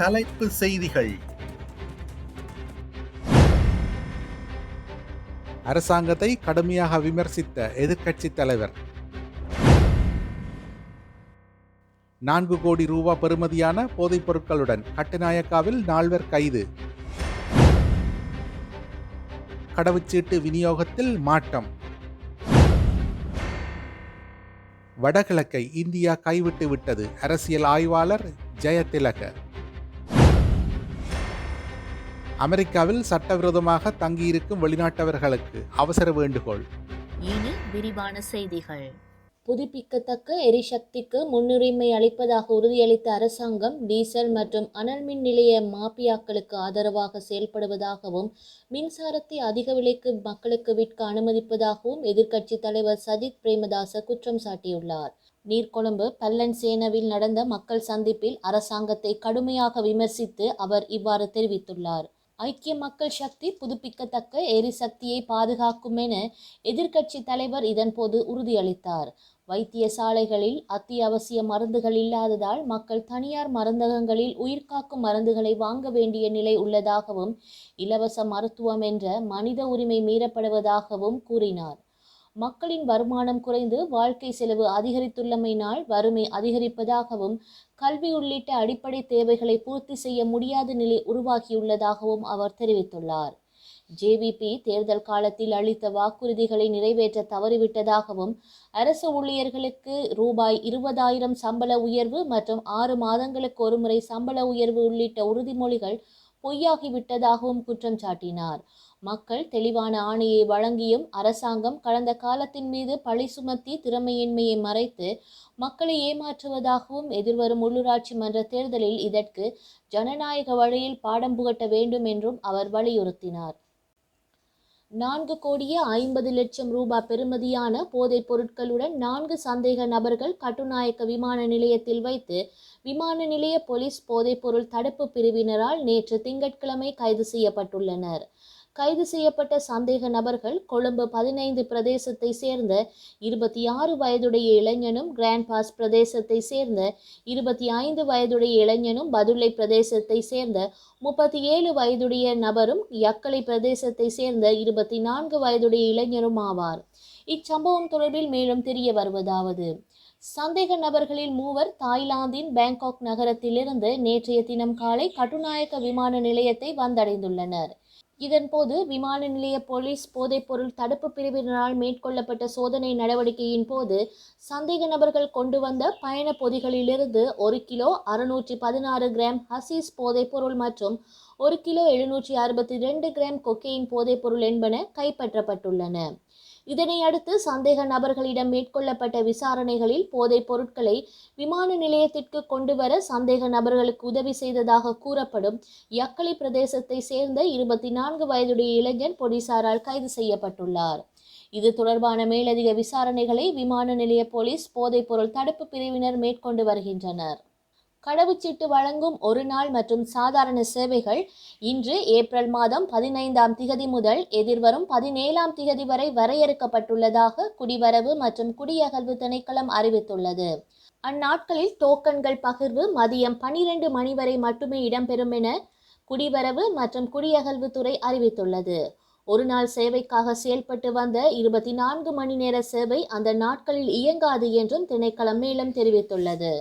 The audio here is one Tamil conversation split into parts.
தலைப்பு செய்திகள். அரசாங்கத்தை கடுமையாக விமர்சித்த எதிர்க்கட்சித் தலைவர். நான்கு கோடி ரூபா பெறுமதியான போதைப் பொருட்களுடன் கட்டுநாயக்காவில் நால்வர் கைது. கடவுச்சீட்டு விநியோகத்தில் மாற்றம். வடகிழக்கை இந்தியா கைவிட்டு விட்டது அரசியல் ஆய்வாளர் ஜெயதிலக. அமெரிக்காவில் சட்டவிரோதமாக தங்கியிருக்கும் வெளிநாட்டவர்களுக்கு அவசர வேண்டுகோள். இனி விரிவான செய்திகள். புதுப்பிக்கத்தக்க எரிசக்திக்கு முன்னுரிமை அளிப்பதாக உறுதியளித்த அரசாங்கம் டீசல் மற்றும் அனல் மின் நிலைய மாபியாக்களுக்கு ஆதரவாக செயல்படுவதாகவும் மின்சாரத்தை அதிக விலைக்கு மக்களுக்கு விற்க அனுமதிப்பதாகவும் எதிர்க்கட்சித் தலைவர் சஜித் பிரேமதாச குற்றம் சாட்டியுள்ளார். நீர்கொழும்பு பல்லன்சேனவில் நடந்த மக்கள் சந்திப்பில் அரசாங்கத்தை கடுமையாக விமர்சித்து அவர் இவ்வாறு தெரிவித்துள்ளார். ஐக்கிய மக்கள் சக்தி புதுப்பிக்கத்தக்க எரிசக்தியை பாதுகாக்கும் என எதிர்க்கட்சி தலைவர் இதன்போது உறுதியளித்தார். வைத்தியசாலைகளில் அத்தியாவசிய மருந்துகள் இல்லாததால் மக்கள் தனியார் மருந்தகங்களில் உயிர்காக்கும் மருந்துகளை வாங்க வேண்டிய நிலை உள்ளதாகவும் இலவச மருத்துவம் என்ற மனித உரிமை மீறப்படுவதாகவும் கூறினார். மக்களின் வருமானம் குறைந்து வாழ்க்கை செலவு அதிகரித்துள்ளமையினால் வறுமை அதிகரிப்பதாகவும் கல்வி உள்ளிட்ட அடிப்படை தேவைகளை பூர்த்தி செய்ய முடியாத நிலை உருவாகியுள்ளதாகவும் அவர் தெரிவித்துள்ளார். ஜேவிபி தேர்தல் காலத்தில் அளித்த வாக்குறுதிகளை நிறைவேற்ற தவறிவிட்டதாகவும் அரசு ஊழியர்களுக்கு ரூபாய் இருபதாயிரம் சம்பள உயர்வு மற்றும் ஆறு மாதங்களுக்கு ஒருமுறை சம்பள உயர்வு உள்ளிட்ட உறுதிமொழிகள் பொய்யாகிவிட்டதாகவும் குற்றம் சாட்டினார். மக்கள் தெளிவான ஆணையை வழங்கியும் அரசாங்கம் கடந்த காலத்தின் மீது பழி சுமத்தி திறமையின்மையை மறைத்து மக்களை ஏமாற்றுவதாகவும் எதிர்வரும் உள்ளூராட்சி மன்ற தேர்தலில் இதற்கு ஜனநாயக வழியில் பாடம் புகட்ட வேண்டும் என்றும் அவர் வலியுறுத்தினார். நான்கு கோடியே ஐம்பது லட்சம் ரூபாய் பெறுமதியான போதைப் பொருட்களுடன் நான்கு சந்தேக நபர்கள் கட்டுநாயக்க விமான நிலையத்தில் வைத்து விமான நிலைய போலீஸ் போதைப்பொருள் தடுப்பு பிரிவினரால் நேற்று திங்கட்கிழமை கைது செய்யப்பட்டுள்ளனர். கைது செய்யப்பட்ட சந்தேக நபர்கள் கொழும்பு பதினைந்து பிரதேசத்தை சேர்ந்த இருபத்தி ஆறு வயதுடைய இளைஞனும் கிராண்ட் பாஸ் பிரதேசத்தை சேர்ந்த இருபத்தி ஐந்து வயதுடைய இளைஞனும் பதுளை பிரதேசத்தை சேர்ந்த முப்பத்தி ஏழு வயதுடைய நபரும் யக்களை பிரதேசத்தை சேர்ந்த இருபத்தி நான்கு வயதுடைய இளைஞரும் ஆவார். இச்சம்பவம் தொடர்பில் மேலும் தெரிய வருவதாவது. சந்தேக நபர்களில் மூவர் தாய்லாந்தின் பேங்காக் நகரத்திலிருந்து நேற்றைய தினம் காலை கட்டுநாயக்க விமான நிலையத்தை வந்தடைந்துள்ளனர். இதன்போது விமான நிலைய போலீஸ் போதைப்பொருள் தடுப்பு பிரிவினரால் மேற்கொள்ளப்பட்ட சோதனை நடவடிக்கையின் போது சந்தேக நபர்கள் கொண்டு வந்த பயண பொதிகளிலிருந்து ஒரு கிலோ அறுநூற்றி பதினாறு கிராம் ஹசீஸ் போதைப்பொருள் மற்றும் ஒரு கிலோ எழுநூற்றி அறுபத்தி ரெண்டு கிராம் கொக்கெயின் போதைப்பொருள் என்பன கைப்பற்றப்பட்டுள்ளன. இதனையடுத்து சந்தேக நபர்களிடம் மேற்கொள்ளப்பட்ட விசாரணைகளில் போதைப் பொருட்களை விமான நிலையத்திற்கு கொண்டு வர சந்தேக நபர்களுக்கு உதவி செய்ததாக கூறப்படும் யக்களி பிரதேசத்தை சேர்ந்த இருபத்தி நான்கு வயதுடைய இளைஞன் போலீசாரால் கைது செய்யப்பட்டுள்ளார். இது தொடர்பான மேலதிக விசாரணைகளை விமான நிலைய போலீஸ் போதைப் பொருள் தடுப்பு பிரிவினர் மேற்கொண்டு வருகின்றனர். கடவுச்சீட்டு வழங்கும் ஒரு நாள் மற்றும் சாதாரண சேவைகள் இன்று ஏப்ரல் மாதம் பதினைந்தாம் திகதி முதல் எதிர்வரும் பதினேழாம் திகதி வரை வரையறுக்கப்பட்டுள்ளதாக குடிவரவு மற்றும் குடியகல்வு திணைக்களம் அறிவித்துள்ளது. அந்நாட்களில் டோக்கன்கள் பகிர்வு மதியம் பனிரெண்டு மணி வரை மட்டுமே இடம்பெறும் என குடிவரவு மற்றும் குடியகல்வு துறை அறிவித்துள்ளது. ஒரு நாள் சேவைக்காக செயல்பட்டு வந்த இருபத்தி நான்கு மணி நேர சேவை அந்த நாட்களில் இயங்காது என்றும் திணைக்களம் மேலும் தெரிவித்துள்ளது.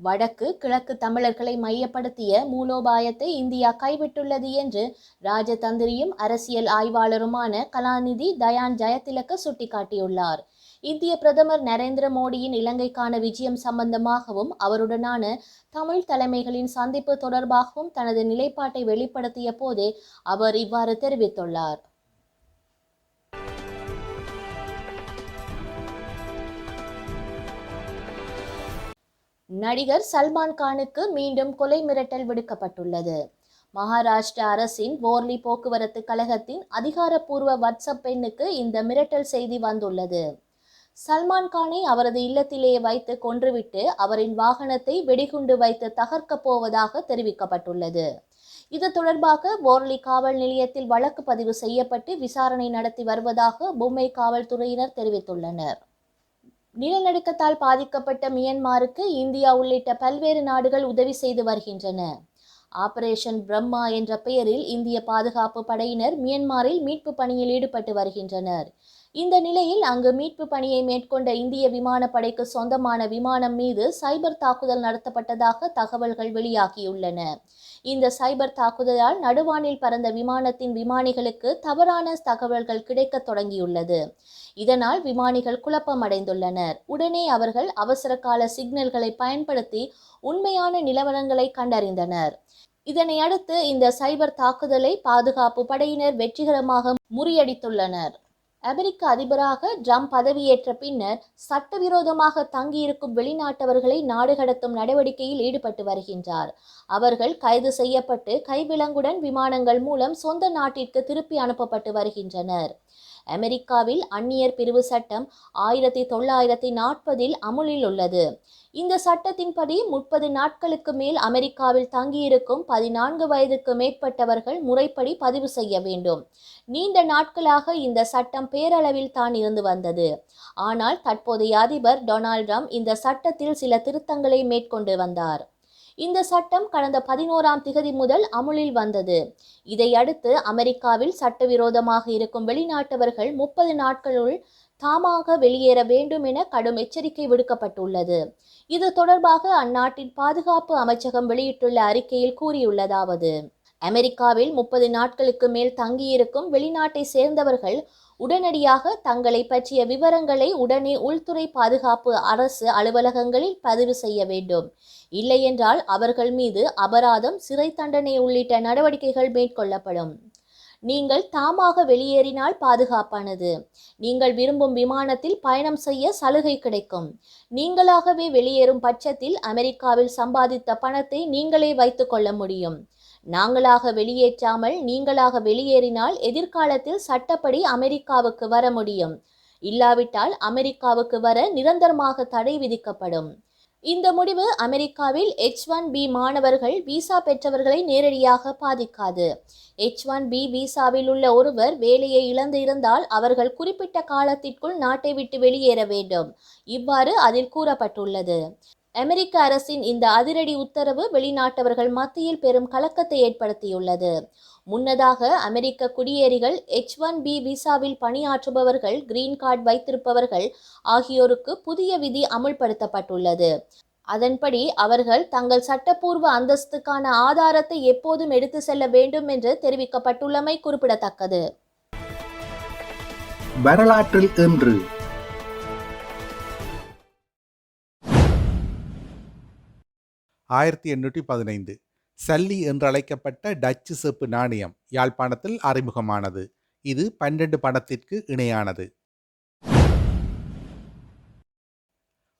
வடக்கு கிழக்கு தமிழர்களை மையப்படுத்திய மூலோபாயத்தை இந்தியா கைவிட்டுள்ளது என்று ராஜதந்திரியும் அரசியல் ஆய்வாளருமான கலாநிதி தயான் ஜெயதிலக சுட்டிக்காட்டியுள்ளார். இந்திய பிரதமர் நரேந்திர மோடியின் இலங்கைக்கான விஜயம் சம்பந்தமாகவும் அவருடனான தமிழ் தலைமைகளின் சந்திப்பு தொடர்பாகவும் தனது நிலைப்பாட்டை வெளிப்படுத்திய போதே அவர் இவ்வாறு தெரிவித்துள்ளார். நடிகர் சல்மான் கானுக்கு மீண்டும் கொலை மிரட்டல் விடுக்கப்பட்டுள்ளது. மகாராஷ்டிரா அரசின் போர்லி போக்குவரத்து கழகத்தின் அதிகாரப்பூர்வ வாட்ஸ்அப் எண்ணுக்கு இந்த மிரட்டல் செய்தி வந்துள்ளது. சல்மான் கானை அவரது இல்லத்திலேயே வைத்து கொன்றுவிட்டு அவரின் வாகனத்தை வெடிகுண்டு வைத்து தகர்க்கப் போவதாக தெரிவிக்கப்பட்டுள்ளது. இது தொடர்பாக போர்லி காவல் நிலையத்தில் வழக்கு பதிவு செய்யப்பட்டு விசாரணை நடத்தி வருவதாக பொம்மை காவல்துறையினர் தெரிவித்துள்ளனர். நிலநடுக்கத்தால் பாதிக்கப்பட்ட மியன்மாருக்கு இந்தியா உள்ளிட்ட பல்வேறு நாடுகள் உதவி செய்து வருகின்றன. ஆபரேஷன் பிரம்மா என்ற பெயரில் இந்திய பாதுகாப்பு படையினர் மியன்மாரில் மீட்பு பணியில் ஈடுபட்டு வருகின்றனர். இந்த நிலையில் அங்கு மீட்பு பணியை மேற்கொண்ட இந்திய விமானப்படைக்கு சொந்தமான விமானம் மீது சைபர் தாக்குதல் நடத்தப்பட்டதாக தகவல்கள் வெளியாகியுள்ளன. இந்த சைபர் தாக்குதலால் நடுவானில் பறந்த விமானத்தின் விமானிகளுக்கு தவறான தகவல்கள் கிடைக்கத் தொடங்கியுள்ளது. இதனால் விமானிகள் குழப்பமடைந்துள்ளனர். உடனே அவர்கள் அவசர கால சிக்னல்களை பயன்படுத்தி உண்மையான நிலவரங்களை கண்டறிந்தனர். இதனை அடுத்து இந்த சைபர் தாக்குதலை பாதுகாப்பு படையினர் வெற்றிகரமாக முறியடித்துள்ளனர். அமெரிக்க அதிபராக ட்ரம்ப் பதவியேற்ற பின்னர் சட்டவிரோதமாக தங்கியிருக்கும் வெளிநாட்டவர்களை நாடு கடத்தும் நடவடிக்கையில் ஈடுபட்டு வருகின்றார். அவர்கள் கைது செய்யப்பட்டு கைவிலங்குடன் விமானங்கள் மூலம் சொந்த நாட்டிற்கு திருப்பி அனுப்பப்பட்டு வருகின்றனர். அமெரிக்காவில் அந்நியர் பிரிவு சட்டம் ஆயிரத்தி தொள்ளாயிரத்தி நாற்பதில் அமுலில் உள்ளது. இந்த சட்டத்தின்படி முப்பது நாட்களுக்கு மேல் அமெரிக்காவில் தங்கியிருக்கும் பதினான்கு வயதுக்கு மேற்பட்டவர்கள் முறைப்படி பதிவு செய்ய வேண்டும். நீண்ட நாட்களாக இந்த சட்டம் பேரளவில் தான் இருந்து வந்தது. ஆனால் தற்போதைய அதிபர் டொனால்ட் ட்ரம்ப் இந்த சட்டத்தில் சில திருத்தங்களை மேற்கொண்டு வந்தார். இந்த சட்டம் கடந்த பதினோராம் திகதி முதல் அமுலில் வந்தது. இதையடுத்து அமெரிக்காவில் சட்டவிரோதமாக இருக்கும் வெளிநாட்டவர்கள் முப்பது நாட்களுள் தாமாக வெளியேற வேண்டும் என கடும் எச்சரிக்கை விடுக்கப்பட்டுள்ளது. இது தொடர்பாக அந்நாட்டின் பாதுகாப்பு அமைச்சகம் வெளியிட்டுள்ள அறிக்கையில் கூறியுள்ளதாவது அமெரிக்காவில் முப்பது நாட்களுக்கு மேல் தங்கியிருக்கும் வெளிநாட்டை சேர்ந்தவர்கள் உடனடியாக தங்களை பற்றிய விவரங்களை உடனே உள்துறை பாதுகாப்பு அரசு அலுவலகங்களில் பதிவு செய்ய வேண்டும். இல்லையென்றால் அவர்கள் மீது அபராதம் சிறை தண்டனை உள்ளிட்ட நடவடிக்கைகள் மேற்கொள்ளப்படும். நீங்கள் தாமாக வெளியேறினால் பாதுகாப்பானது. நீங்கள் விரும்பும் விமானத்தில் பயணம் செய்ய சலுகை கிடைக்கும். நீங்களாகவே வெளியேறும் பட்சத்தில் அமெரிக்காவில் சம்பாதித்த பணத்தை நீங்களே வைத்துக்கொள்ள முடியும். நாங்களாக வெளியேற்றாமல் நீங்களாக வெளியேறினால் எதிர்காலத்தில் சட்டப்படி அமெரிக்காவுக்கு வர முடியும். இல்லாவிட்டால் அமெரிக்காவுக்கு வர நிரந்தரமாக தடை விதிக்கப்படும். இந்த முடிவு அமெரிக்காவில் எச் ஒன் பி மாணவர்கள் விசா பெற்றவர்களை நேரடியாக பாதிக்காது. எச் ஒன் பி விசாவில் உள்ள ஒருவர் வேலையை இழந்து இருந்தால் அவர்கள் குறிப்பிட்ட காலத்திற்குள் நாட்டை விட்டு வெளியேற வேண்டும். இவ்வாறு அதில் கூறப்பட்டுள்ளது. அமெரிக்க அரசின் இந்த அதிரடி உத்தரவு வெளிநாட்டவர்கள் மத்தியில் பெரும் கலக்கத்தை ஏற்படுத்தியுள்ளது. முன்னதாக அமெரிக்க குடியேறிகள் எச் ஒன் பி விசாவில் பணியாற்றுபவர்கள் கிரீன் கார்டு வைத்திருப்பவர்கள் ஆகியோருக்கு புதிய விதி அமுல்படுத்தப்பட்டுள்ளது. அதன்படி அவர்கள் தங்கள் சட்டப்பூர்வ அந்தஸ்துக்கான ஆதாரத்தை எப்போதும் எடுத்து செல்ல வேண்டும் என்று தெரிவிக்கப்பட்டுள்ளமை குறிப்பிடத்தக்கது. வரலாற்றில் இன்று ஆயிரத்தி எண்ணூற்றி பதினைந்து. சல்லி என்றழைக்கப்பட்ட டச்சு செப்பு நாணயம் யாழ்ப்பாணத்தில் அறிமுகமானது. இது பன்னெண்டு பணத்திற்கு இணையானது.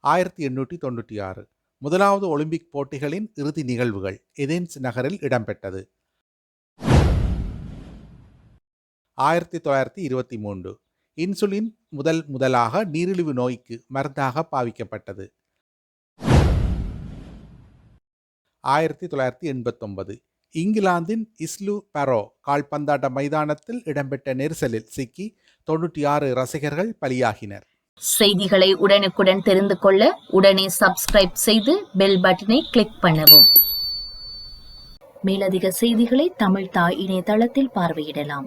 ஆயிரத்தி எண்ணூற்றி தொண்ணூற்றி ஆறு. முதலாவது ஒலிம்பிக் போட்டிகளின் இறுதி நிகழ்வுகள் எதேன்ஸ் நகரில் இடம்பெற்றது. ஆயிரத்தி தொள்ளாயிரத்தி இருபத்தி மூன்று. இன்சுலின் முதல் முதலாக நீரிழிவு நோய்க்கு மருந்தாக பாவிக்கப்பட்டது. ஆயிரத்தி தொள்ளாயிரத்தி எண்பத்தொன்பது. இங்கிலாந்தின் இஸ்லு பரோ கால்பந்தாட்ட மைதானத்தில் இடம்பெற்ற நெரிசலில் சிக்கி தொண்ணூற்றி ஆறு ரசிகர்கள் பலியாகினர். செய்திகளை உடனுக்குடன் தெரிந்து கொள்ள உடனே சப்ஸ்கிரைப் செய்து பெல் பட்டனை கிளிக் பண்ணவும். மேலதிக செய்திகளை தமிழ் தாய் இணையதளத்தில் பார்வையிடலாம்.